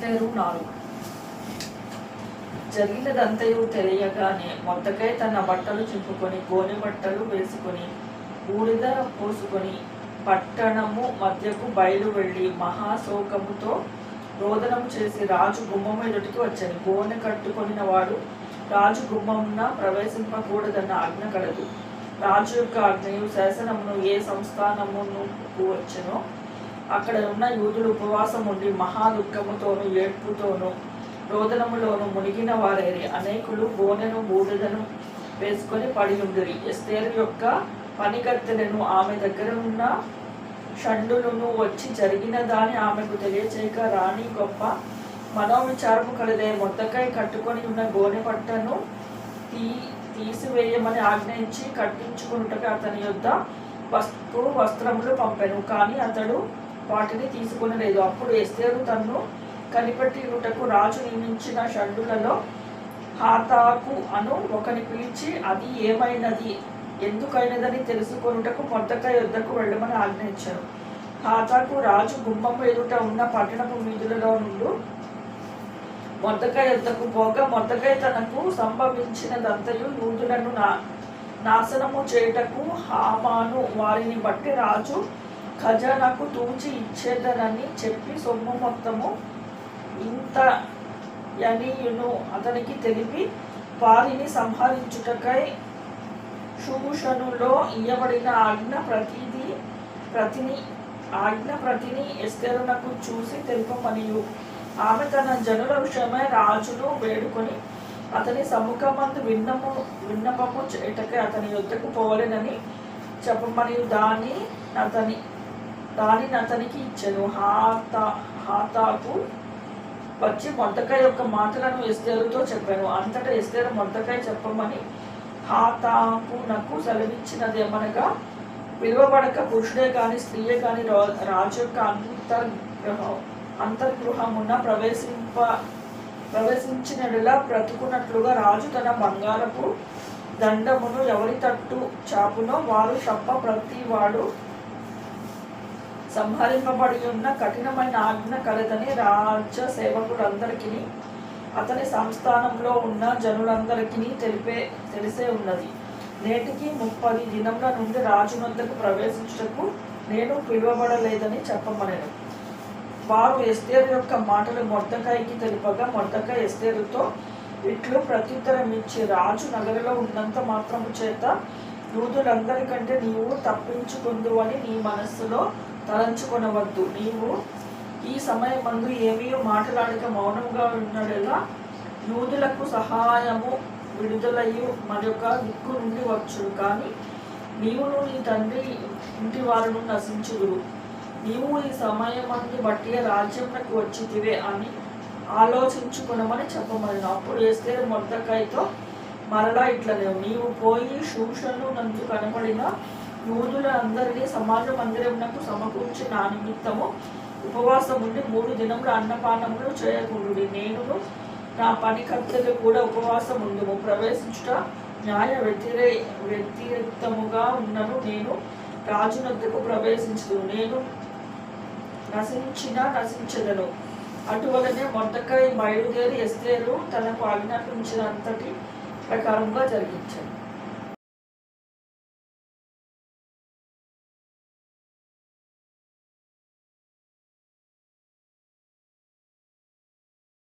అత్తగారు నాలుగు. జరిగినదంతయు తెలియగానే మొత్తకై తన బట్టలు చింపుకొని గోనె బట్టలు వేసుకొని బూడిద పోసుకొని పట్టణము మధ్యకు బయలు వెళ్ళి మహాశోకముతో రోదనం చేసి రాజు గుమ్మం ఎదుటికి వచ్చాను. గోనె కట్టుకొనిన వాడు రాజు గుమ్మంన ప్రవేశింపకూడదన్న ఆజ్ఞ కలదు. రాజు యొక్క ఆజ్ఞయు శాసనమును ఏ సంస్థానమును వచ్చనో అక్కడ ఉన్న యూదులు ఉపవాసం ఉండి మహా దుఃఖముతోను ఏడ్పుతోను రోదనములోను మునిగిన వారేరి. అనేకులు గోనెను బూడిదను వేసుకొని పడి ఉండిరి ఎస్తేరు యొక్క పనికత్తెలను ఆమె దగ్గర ఉన్న షండులను వచ్చి జరిగిన దాన్ని ఆమెకు తెలియచేయక రాణి గొప్ప మనోవిచారము కలదే మొత్తకై కట్టుకొని ఉన్న గోనె పట్టను తీ తీసివేయమని ఆజ్ఞయించి కట్టించుకున్నట్టుగా అతని యొద్ద వస్తు వస్త్రములు పంపెను. కానీ అతడు వాటిని తీసుకునలేదు అప్పుడు ఎస్తేరు తన్ను కనిపెట్టియుటకు రాజు నియమించిన షండులలో హాతాకు అను ఒకని పిలిచి అది ఏమైనది? ఎందుకైనదని తెలుసుకొనుటకు మొద్దక యుద్ధకు వెళ్ళమని ఆజ్ఞయించారు. హాతాకు రాజు గుమ్మం ఎదుట ఉన్న పట్టణపు వీధులలో నుండి మొద్దక యుద్ధకు పోగా మొద్దకై తనకు సంభవించినదంతయు యూదులను నా నాశనము చేయుటకు హామాను వారిని బట్టి రాజు ఖజానాకు తూచి ఇచ్చేదనని చెప్పి సొమ్ము మొత్తము ఇంత యనీయును అతనికి తెలిపి వారిని సంహరించుటకై శుభుషణులో ఇయ్యబడిన ఆజ్ఞ ప్రతిది ప్రతిని ఆజ్ఞ ప్రతిని ఎస్తెరునకు చూసి తెలుపమనియు. ఆమె తన జనుల విషయమై రాజును వేడుకొని అతని సముఖమందు విన్నము విన్నపము చేయటకై అతని యుద్ధకు పోవలేనని చెప్పమని దాని అతని దానిని అతనికి ఇచ్చెను. హాత హాతాకు వచ్చి మొంతకాయ యొక్క మాటలను ఎస్తేరుతో చెప్పాను. అంతటా ఎస్తేరు మొంతకాయ చెప్పమని హాతాకునకు సెలవిచ్చినదేమనగా విలువబడక పురుషుడే కానీ స్త్రీయే కానీ రా- రాజు యొక్క అంతర్గృహం అంతర్గృహమున ప్రవేశింప ప్రవేశించినలా బ్రతుకున్నట్లుగా రాజు తన బంగారపు దండమును ఎవరి తట్టు చాపునో వారు తప్ప ప్రతి వాడు సంహరింపబడి ఉన్న కఠినమైన ఆజ్ఞ కలదని రాజ్య సేవకులందరికీ అతని సంస్థానంలో ఉన్న జనులందరికీ తెలిపే తెలిసే ఉన్నది. నేటికి ముప్పది దినముల నుండి రాజు వద్దకు ప్రవేశించటకు నేను పిలువబడలేదని చెప్పమనెను వారు ఎస్తేరు యొక్క మాటలు మొద్దకాయకి తెలిపగా మొద్దకాయ ఎస్తేరుతో ఇట్లు ప్రత్యుత్తరం ఇచ్చి రాజు నగరులో ఉన్నంత మాత్రము చేత యూదులందరికంటే నీవు తప్పించుకుందు అని నీ మనస్సులో తలంచుకొనవద్దు. నీవు ఈ సమయమందు ఏమీ మాట్లాడక మౌనంగా ఉన్నడేలా యూదులకు సహాయము విడుదలయ్యు మరొక దిక్కు నుండి వచ్చుడు కానీ నీవును నీ తండ్రి ఇంటి వారును నశించుదురు. నీవు ఈ సమయమందు బట్టి రాజ్యంకు వచ్చితివే అని ఆలోచించుకునమని చెప్పమని అప్పుడు వేస్తే మొద్దకాయతో మరలా ఇట్లనే నీవు పోయి శూషను నందు కనబడిన యూదుల అందరినీ సమాజం మందిరమునకు సమకూర్చి నా నిమిత్తము ఉపవాసం ఉండి మూడు దినములు అన్నపానములు చేయకూడదు నేను నా పనికర్తలు కూడా ఉపవాసం ఉండము ప్రవేశించుట న్యాయ వ్యతిరే వ్యతిరేక్తముగా ఉన్నను నేను రాజునద్దకు ప్రవేశించదు నేను నశించిన నశించదను. అటువలనే మొదకై బయలుదేరి ఎస్తేరు తనకు ఆజ్ఞాపించినంతటి ప్రకారంగా జరిగించాడు